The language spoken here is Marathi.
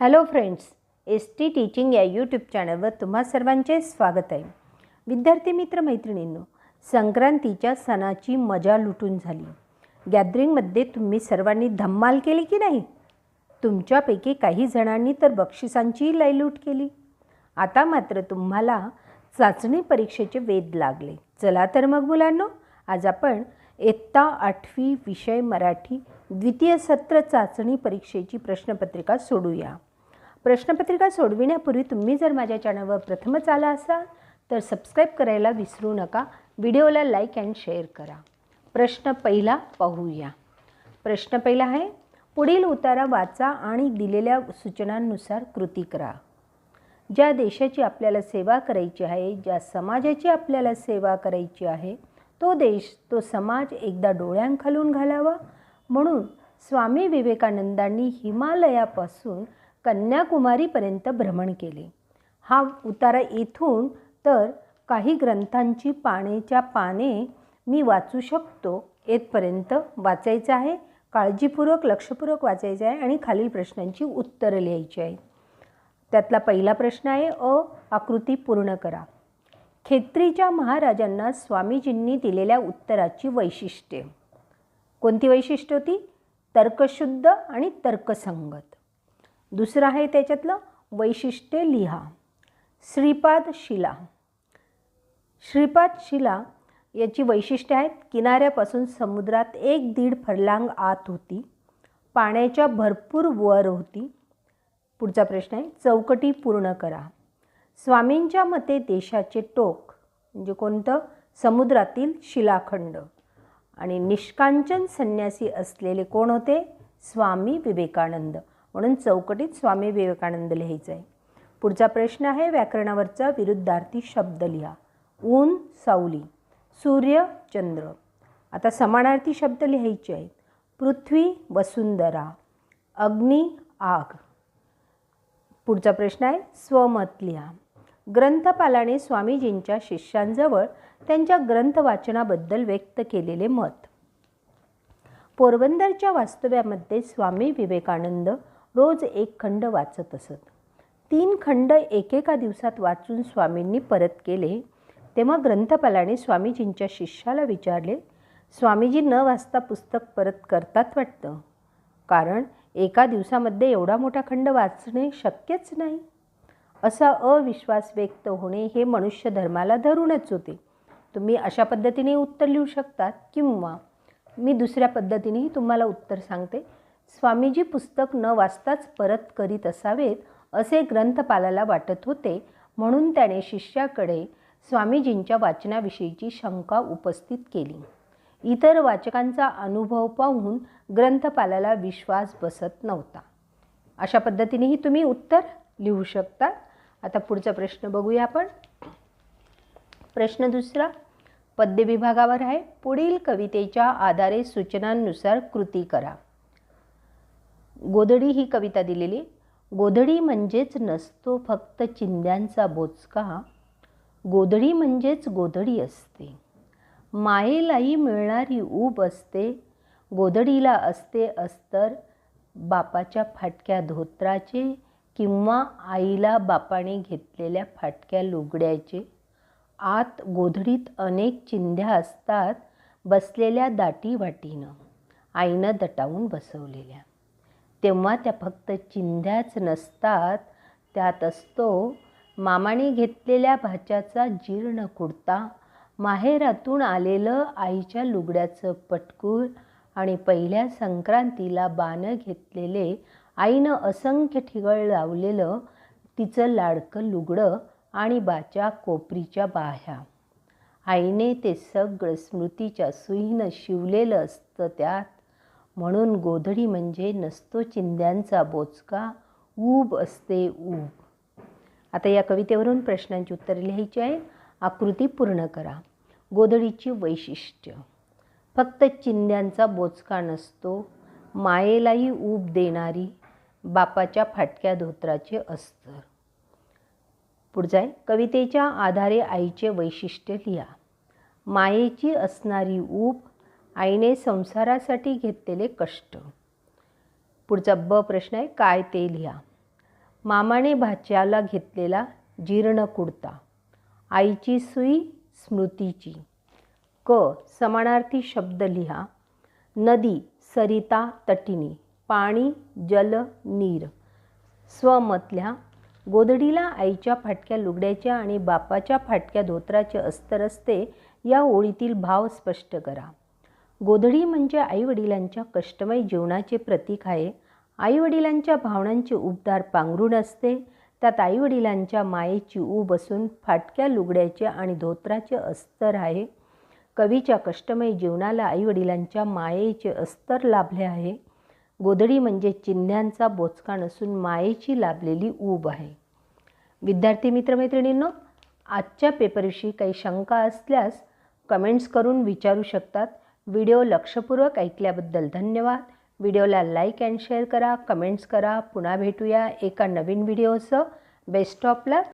Hello friends S T teaching या यूट्यूब चॅनलवर तुम्हा सर्वांचे स्वागत आहे. विद्यार्थी मित्र मैत्रिणींनो संक्रांतीच्या सणाची मजा लुटून झाली. गॅदरिंगमध्ये तुम्ही सर्वांनी धम्माल केली की नाही? तुमच्यापैकी काही जणांनी तर बक्षिसांची लयलूट केली. आता मात्र तुम्हाला चाचणी परीक्षेचे वेध लागले. चला तर मग मुलांनो आज आपण इयत्ता आठवी विषय मराठी द्वितीय सत्र चाचणी परीक्षेची प्रश्नपत्रिका सोडूया. प्रश्नपत्रिका सोडविण्यापूर्वी तुम्ही जर माझ्या चॅनलवर प्रथमच आला असाल तर सबस्क्राईब करायला विसरू नका. व्हिडिओला लाईक अँड शेअर करा. प्रश्न पहिला पाहूया. प्रश्न पहिला आहे पुढील उतारा वाचा आणि दिलेल्या सूचनांनुसार कृती करा. ज्या देशाची आपल्याला सेवा करायची आहे ज्या समाजाची आपल्याला सेवा करायची आहे तो देश तो समाज एकदा डोळ्यांखालून घालावा. म्हणून स्वामी विवेकानंदांनी हिमालयापासून कन्याकुमारीपर्यंत भ्रमण केले. हा उतारा येथून तर काही ग्रंथांची पानेच्या पाने मी वाचू शकतो येथपर्यंत वाचायचं आहे काळजीपूर्वक लक्षपूर्वक वाचायचं आहे आणि खालील प्रश्नांची उत्तरं लिहायची आहेत. त्यातला पहिला प्रश्न आहे अ आकृती पूर्ण करा. खेत्रीच्या महाराजांना स्वामीजींनी दिलेल्या उत्तराची वैशिष्ट्ये. कोणती वैशिष्ट्य होती? तर्कशुद्ध आणि तर्कसंगत. दुसरं आहे त्याच्यातलं वैशिष्ट्य लिहा. श्रीपाद शिला. श्रीपाद शिला याची वैशिष्ट्ये आहेत किनाऱ्यापासून समुद्रात एक दीड फरलांग आत होती पाण्याच्या भरपूर वर होती. पुढचा प्रश्न आहे चौकटी पूर्ण करा. स्वामींच्या मते देशाचे टोक म्हणजे कोणतं? समुद्रातील शिलाखंड. आणि निष्कांचन संन्यासी असलेले कोण होते? स्वामी विवेकानंद. म्हणून चौकटीत स्वामी विवेकानंद लिहायचं आहे पुढचा प्रश्न आहे व्याकरणावरचा विरुद्धार्थी शब्द लिहा. ऊन सावली सूर्य चंद्र. आता समानार्थी शब्द लिहायचे आहेत. पृथ्वी वसुंधरा अग्नी आग. पुढचा प्रश्न आहे स्वमत लिहा. ग्रंथपालाने स्वामीजींच्या शिष्यांजवळ त्यांच्या ग्रंथ वाचनाबद्दल व्यक्त केलेले मत. पोरबंदरच्या वास्तव्यामध्ये स्वामी विवेकानंद रोज एक खंड वाचत असत. तीन खंड एकेका दिवसात वाचून स्वामींनी परत केले. तेव्हा ग्रंथपालाने स्वामीजींच्या शिष्याला विचारले स्वामीजी न वाचता पुस्तक परत करतात वाटतं? कारण एका दिवसामध्ये एवढा मोठा खंड वाचणे शक्यच नाही. असा अविश्वास व्यक्त होणे हे मनुष्य धर्माला धरूनच होते. तुम्ही अशा पद्धतीने उत्तर लिहू शकतात किंवा मी दुसऱ्या पद्धतीनेही तुम्हाला उत्तर सांगते. स्वामीजी पुस्तक न वाचताच परत करीत असावेत असे ग्रंथपालाला वाटत होते. म्हणून त्याने शिष्याकडे स्वामीजींच्या वाचनाविषयीची शंका उपस्थित केली. इतर वाचकांचा अनुभव पाहून ग्रंथपालाला विश्वास बसत नव्हता. अशा पद्धतीनेही तुम्ही उत्तर लिहू शकता. आता पुढचा प्रश्न बघूया आपण. प्रश्न दुसरा पद्य विभागावर आहे. पुढील कवितेच्या आधारे सूचनांनुसार कृती करा. गोधडी ही कविता दिलेली गोधडी म्हणजेच नसतो फक्त चिंध्यांचा बोचका गोधडी म्हणजेच गोधडी असते. मायेलाही मिळणारी ऊब असते गोधडीला असते अस्तर बापाच्या फाटक्या धोत्राचे किंवा आईला बापाने घेतलेल्या फाटक्या लुगड्याचे. आत गोधडीत अनेक चिंध्या असतात बसलेल्या दाटी वाटीनं आईनं दटावून बसवलेल्या. तेव्हा त्या फक्त चिंध्याच नसतात. त्यात असतो मामाने घेतलेल्या भाच्याचा जीर्ण कुडता. माहेरातून आलेलं आईच्या लुगड्याचं पटकूर आणि पहिल्या संक्रांतीला बाणं घेतलेले आईनं असंख्य ठिगळ लावलेलं तिचं लाडकं लुगडं आणि बाच्या कोपरीच्या बाह्या. आईने ते सगळं स्मृतीच्या सुईनं शिवलेलं असतं त्यात. म्हणून गोधडी म्हणजे नसतो चिंध्यांचा बोचका ऊब असते ऊब. आता या कवितेवरून प्रश्नांची उत्तरे लिहायची आहे आकृती पूर्ण करा. गोधडीची वैशिष्ट्य. फक्त चिंध्यांचा बोचका नसतो मायेलाही ऊब देणारी बापाच्या फाटक्या धोत्राचे अस्तर. पुढचं आहे कवितेच्या आधारे आईचे वैशिष्ट्य लिहा. मायेची असणारी ऊब आईने संसारासाठी घेतलेले कष्ट. पुढचा ब प्रश्न आहे काय ते लिहा. मामाने भाच्याला घेतलेला जीर्ण कुडता. आईची सुई स्मृतीची. क समानार्थी शब्द लिहा. नदी सरिता तटिनी. पाणी जल नीर. स्वमतल्या गोधडीला आईच्या फाटक्या लुगड्याच्या आणि बापाच्या फाटक्या धोत्राचे अस्तर असते या ओळीतील भाव स्पष्ट करा. गोधडी म्हणजे आईवडिलांच्या कष्टमय जीवनाचे प्रतीक आहे. आईवडिलांच्या भावनांचे उबदार पांघरूण असते. त्यात आईवडिलांच्या मायेची ऊब असून फाटक्या लुगड्याचे आणि धोत्राचे अस्तर आहे. कवीच्या कष्टमय जीवनाला आईवडिलांच्या मायेचे अस्तर लाभले आहे. गोधडी म्हणजे चिन्ह्यांचा बोचका नसून मायेची लाभलेली ऊब आहे. विद्यार्थी मित्रमैत्रिणींनो आजच्या पेपरविषयी काही शंका असल्यास कमेंट्स करून विचारू शकतात. व्हिडिओ लक्षपूर्वक ऐकल्याबद्दल धन्यवाद. व्हिडिओला लाईक अँड शेअर करा कमेंट्स करा. पुन्हा भेटूया एका नवीन व्हिडिओसह. Best of luck.